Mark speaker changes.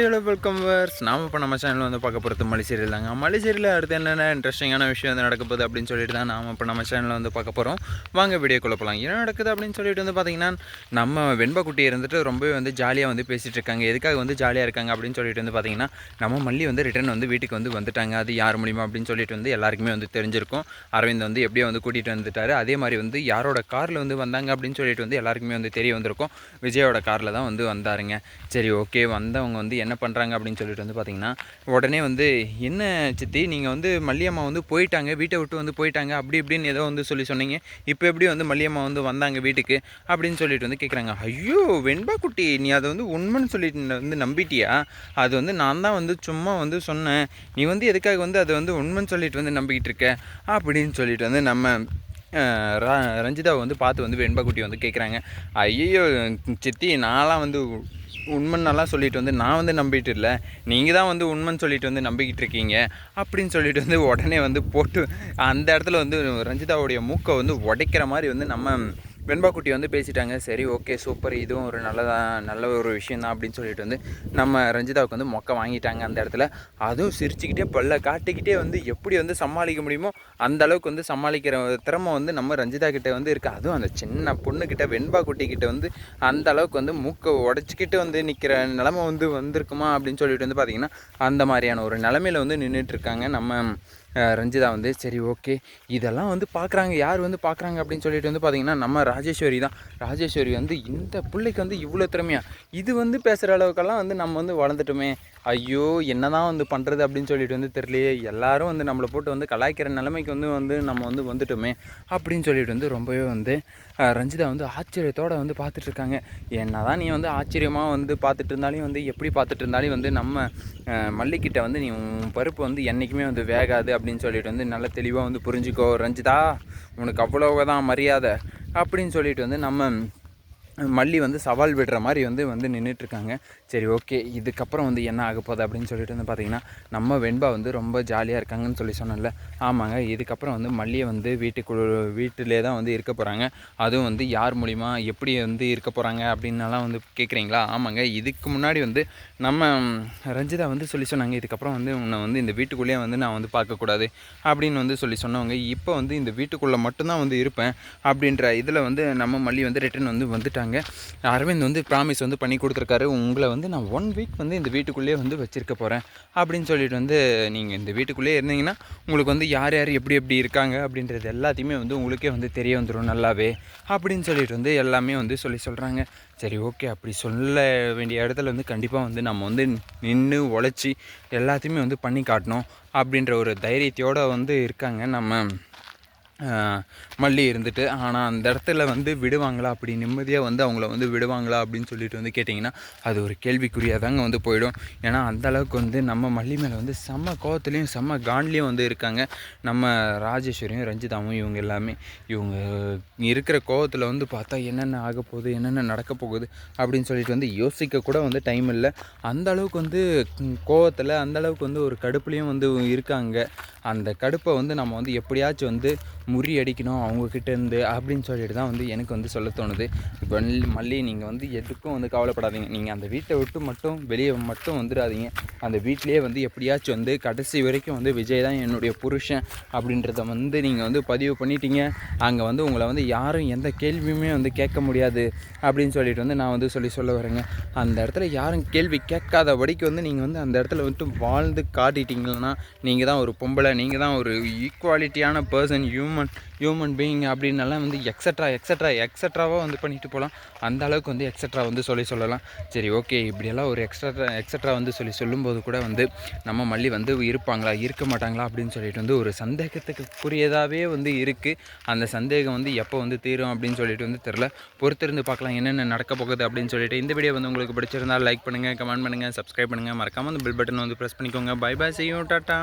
Speaker 1: Hello welcome verse நாம் இப்போ நம்ம சேனலில் வந்து பார்க்க போகிறது மலைசேரியில் தாங்க. மலைசேரியில் அடுத்து என்னென்ன இன்ட்ரெஸ்டிங்கான விஷயம் வந்து நடக்க போகுது அப்படின்னு சொல்லிட்டு தான் நாம் இப்போ நம்ம சேனலில் வந்து பார்க்க போகிறோம் வாங்க வீடியோ குழப்பலாம் என்ன நடக்குது அப்படின்னு சொல்லிட்டு வந்து பார்த்தீங்கன்னா நம்ம வெண்பா குட்டி இருந்துட்டு ரொம்பவே வந்து ஜாலியாக வந்து பேசிகிட்டு இருக்காங்க. எதுக்காக வந்து ஜாலியாக இருக்காங்க அப்படின்னு சொல்லிட்டு வந்து பார்த்தீங்கன்னா நம்ம மல்லி வந்து ரிட்டர்ன் வந்து வீட்டுக்கு வந்து வந்துட்டாங்க. அது யார் மூலிமா அப்படின்னு சொல்லிட்டு வந்து எல்லாருக்குமே வந்து தெரிஞ்சிருக்கும். அரவிந்த் வந்து எப்படியோ வந்து கூட்டிகிட்டு வந்துட்டார். அதே மாதிரி வந்து யாரோட காரில் வந்து வந்தாங்க அப்படின்னு சொல்லிட்டு வந்து எல்லாருக்குமே வந்து தெரிய வந்திருக்கும். விஜயோட காரில் தான் வந்து வந்தாருங்க. சரி ஓகே வந்தவங்க வந்து என்ன பண்ணுறாங்க அப்படின்னு சொல்லிட்டு வந்து பார்த்தீங்கன்னா உடனே வந்து என்ன சித்தி நீங்கள் வந்து மல்லியம்மா வந்து போயிட்டாங்க வீட்டை விட்டு வந்து போயிட்டாங்க அப்படி இப்படின்னு ஏதோ வந்து சொல்லி சொன்னீங்க. இப்போ எப்படி வந்து மல்லியம்மா வந்து வந்தாங்க வீட்டுக்கு? அப்படின்னு சொல்லிட்டு வந்து கேட்குறாங்க ஐயோ வெண்பா குட்டி நீ அதை வந்து உண்மைன்னு சொல்லிட்டு வந்து நம்பிட்டியா? அது வந்து நான் தான் வந்து சும்மா வந்து சொன்னேன். நீ வந்து எதுக்காக வந்து அதை வந்து உண்மைன்னு சொல்லிட்டு வந்து நம்பிக்கிட்டு இருக்க? அப்படின்னு சொல்லிட்டு வந்து நம்ம ரஞ்சிதாவை வந்து பார்த்து வந்து வெண்பா குட்டி வந்து கேட்குறாங்க ஐயோ சித்தி நான்லாம் வந்து உண்மைன்னெல்லாம் சொல்லிட்டு வந்து நான் வந்து நம்பிட்டு இல்லை. நீங்கள் தான் வந்து உண்மைன்னு சொல்லிட்டு வந்து நம்பிக்கிட்டு இருக்கீங்க. அப்படின்னு சொல்லிட்டு வந்து உடனே வந்து போட்டு அந்த இடத்துல வந்து ரஞ்சிதாவுடைய மூக்கை வந்து உடைக்கிற மாதிரி வந்து நம்ம வெண்பா குட்டி வந்து பேசிட்டாங்க. சரி ஓகே சூப்பர். இதுவும் ஒரு நல்லதான் நல்ல ஒரு விஷயம் தான் அப்படின்னு சொல்லிட்டு வந்து நம்ம ரஞ்சிதாவுக்கு வந்து மொக்க வாங்கிட்டாங்க அந்த இடத்துல. அதுவும் சிரிச்சுக்கிட்டே பல்ல காட்டிக்கிட்டே வந்து எப்படி வந்து சமாளிக்க முடியுமோ அந்த அளவுக்கு வந்து சமாளிக்கிற திறமை வந்து நம்ம ரஞ்சிதா கிட்டே வந்து இருக்குது அதுவும் அந்த சின்ன பொண்ணுக்கிட்ட வெண்பா குட்டிக்கிட்ட வந்து அந்த அளவுக்கு வந்து மூக்கை உடச்சிக்கிட்டு வந்து நிற்கிற நிலமை வந்து வந்திருக்குமா அப்படின்னு சொல்லிட்டு வந்து பார்த்திங்கன்னா அந்த மாதிரியான ஒரு நிலமையில் வந்து நின்றுட்டுருக்காங்க நம்ம ரஞ்சிதா வந்து சரி ஓகே. இதெல்லாம் வந்து பார்க்குறாங்க யார் வந்து பார்க்குறாங்க அப்படின்னு சொல்லிட்டு வந்து பார்த்திங்கன்னா நம்ம ராஜேஸ்வரி தான். ராஜேஸ்வரி வந்து இந்த பிள்ளைக்கு வந்து இவ்வளோ திறமையா? இது வந்து பேசுகிற அளவுக்கெல்லாம் வந்து நம்ம வந்து வளர்ந்துட்டோமே. ஐயோ என்ன தான் வந்து பண்ணுறது அப்படின்னு சொல்லிட்டு வந்து தெரியலையே. எல்லாரும் வந்து நம்மளை போட்டு வந்து கலாய்க்கிற நிலைமைக்கு வந்து வந்து நம்ம வந்து வந்துட்டோமே அப்படின்னு சொல்லிட்டு வந்து ரொம்பவே வந்து ரஞ்சிதா வந்து ஆச்சரியத்தோடு வந்து பார்த்துட்ருக்காங்க. என்ன தான் நீ வந்து ஆச்சரியமாக வந்து பார்த்துட்டு இருந்தாலும் வந்து எப்படி பார்த்துட்டு இருந்தாலும் வந்து நம்ம மல்லிக்கிட்ட வந்து நீ உன் பருப்பு வந்து என்றைக்குமே வந்து வேகாது அப்படின்னு சொல்லிட்டு வந்து நல்ல தெளிவாக வந்து புரிஞ்சுக்கோ ரஞ்சிதா. உனக்கு அவ்வளோதான் மரியாதை அப்படின்னு சொல்லிட்டு வந்து நம்ம மல்லி வந்து சவால் விடுற மாதிரி வந்து வந்து நின்றுட்டுருக்காங்க சரி ஓகே இதுக்கப்புறம் வந்து என்ன ஆக போகுது அப்படின்னு சொல்லிட்டு வந்து பார்த்திங்கன்னா நம்ம வெண்பா வந்து ரொம்ப ஜாலியாக இருக்காங்கன்னு சொல்லி சொன்னல ஆமாங்க இதுக்கப்புறம் வந்து மல்லியை வந்து வீட்டுக்குள்ள வீட்டிலே தான் வந்து இருக்க போகிறாங்க அதுவும் வந்து யார் மூலிமா எப்படி வந்து இருக்க போகிறாங்க அப்படின்னலாம் வந்து கேட்குறீங்களா ஆமாங்க இதுக்கு முன்னாடி வந்து நம்ம ரஞ்சிதா வந்து சொல்லி சொன்னாங்க இதுக்கப்புறம் வந்து உன்னை வந்து இந்த வீட்டுக்குள்ளேயே வந்து நான் வந்து பார்க்கக்கூடாது அப்படின்னு வந்து சொல்லி சொன்னவங்க இப்போ வந்து இந்த வீட்டுக்குள்ளே மட்டும்தான் வந்து இருப்பேன் அப்படின்ற இதில் வந்து நம்ம மல்லி வந்து ரிட்டன் வந்து வந்துட்டாங்க. சொல்லியிருக்காங்க அரவிந்த் வந்து ப்ராமிஸ் வந்து பண்ணி கொடுத்துருக்காரு. உங்களை வந்து நான் ஒன் வீக் வந்து இந்த வீட்டுக்குள்ளேயே வந்து வச்சுருக்க போகிறேன் அப்படின்னு சொல்லிட்டு வந்து நீங்கள் இந்த வீட்டுக்குள்ளேயே இருந்தீங்கன்னா உங்களுக்கு வந்து யார் யார் எப்படி எப்படி இருக்காங்க அப்படின்றது எல்லாத்தையுமே வந்து உங்களுக்கே வந்து தெரிய வந்துடும் நல்லாவே. அப்படின்னு சொல்லிட்டு வந்து எல்லாமே வந்து சொல்லி சொல்கிறாங்க சரி ஓகே அப்படி சொல்ல வேண்டிய இடத்துல வந்து கண்டிப்பாக வந்து நம்ம வந்து நின்று உழைச்சி எல்லாத்தையுமே வந்து பண்ணி காட்டணும் அப்படின்ற ஒரு தைரியத்தோடு வந்து இருக்காங்க நம்ம மல்லி இருந்துட்டு ஆனால் அந்த இடத்துல வந்து விடுவாங்களா அப்படி நிம்மதியாக வந்து அவங்கள வந்து விடுவாங்களா அப்படின்னு சொல்லிட்டு வந்து கேட்டிங்கன்னா அது ஒரு கேள்விக்குறியாக தாங்க வந்து போயிடும். ஏன்னா அந்தளவுக்கு வந்து நம்ம மல்லி மேலே வந்து செம்ம கோவத்துலேயும் செம்ம காண்லேயும் வந்து இருக்காங்க. நம்ம ராஜேஸ்வரியும் ரஞ்சிதாவும் இவங்க எல்லாமே. இவங்க இருக்கிற கோவத்தில் வந்து பார்த்தா என்னென்ன ஆக போகுது என்னென்ன நடக்க போகுது அப்படின்னு சொல்லிட்டு வந்து யோசிக்க கூட வந்து டைம் இல்லை. அந்த அளவுக்கு வந்து கோவத்தில் அந்தளவுக்கு வந்து ஒரு கடுப்புலேயும் வந்து இருக்காங்க. அந்த கடுப்பை வந்து நம்ம வந்து எப்படியாச்சும் வந்து முறியடிக்கணும் அவங்கக்கிட்டேருந்து அப்படின்னு சொல்லிட்டு தான் வந்து எனக்கு வந்து சொல்ல தோணுது. இப்போ மல்லி நீங்கள் வந்து எதுக்கும் வந்து கவலைப்படாதீங்க. நீங்கள் அந்த வீட்டை விட்டு மட்டும் வெளியே மட்டும் வந்துடாதீங்க. அந்த வீட்லேயே வந்து எப்படியாச்சும் வந்து கடைசி வரைக்கும் வந்து விஜய் தான் என்னுடைய புருஷன் அப்படின்றத வந்து நீங்கள் வந்து பதிவு பண்ணிட்டீங்க. அங்கே வந்து உங்களை வந்து யாரும் எந்த கேள்வியுமே வந்து கேட்க முடியாது அப்படின்னு சொல்லிட்டு வந்து நான் வந்து சொல்லி சொல்ல வரேங்க. அந்த இடத்துல யாரும் கேள்வி கேட்காதபடிக்கு வந்து நீங்கள் வந்து அந்த இடத்துல வந்துட்டு வாழ்ந்து காட்டிட்டீங்கன்னா நீங்கள் தான் ஒரு பொம்பளை நீங்கள் தான் ஒரு ஈக்குவாலிட்டியான பர்சன் ஹியூமன் ஹியூமன் பீயிங் அப்படின்னலாம் வந்து எக்ஸட்ரா எக்ஸட்ரா எக்ஸட்ராவாக வந்து பண்ணிட்டு போகலாம் அந்த அளவுக்கு வந்து எக்ஸட்ரா வந்து சொல்லி சொல்லலாம். சரி ஓகே இப்படியெல்லாம் ஒரு எக்ஸ்ட்ரா எக்ஸட்ரா வந்து சொல்லி சொல்லும்போது கூட வந்து நம்ம மல்லி வந்து இருப்பாங்களா இருக்க மாட்டாங்களா அப்படின்னு சொல்லிட்டு வந்து ஒரு சந்தேகத்துக்குரியதாகவே வந்து இருக்குது அந்த சந்தேகம் வந்து எப்போ வந்து தீரும் அப்படின்னு சொல்லிட்டு வந்து தெரில பொறுத்திருந்து பார்க்கலாம் என்னென்ன நடக்க போகுது அப்படின்னு சொல்லிட்டு இந்த வீடியோ வந்து உங்களுக்கு பிடிச்சிருந்தால் லைக் பண்ணுங்கள் கமெண்ட் பண்ணுங்கள் சப்ஸ்கிரைப் பண்ணுங்கள் மறக்காமல் அந்த பில் பட்டன் வந்து ப்ரெஸ் பண்ணிக்கோங்க. பை பாய் செய்யும் டாட்டா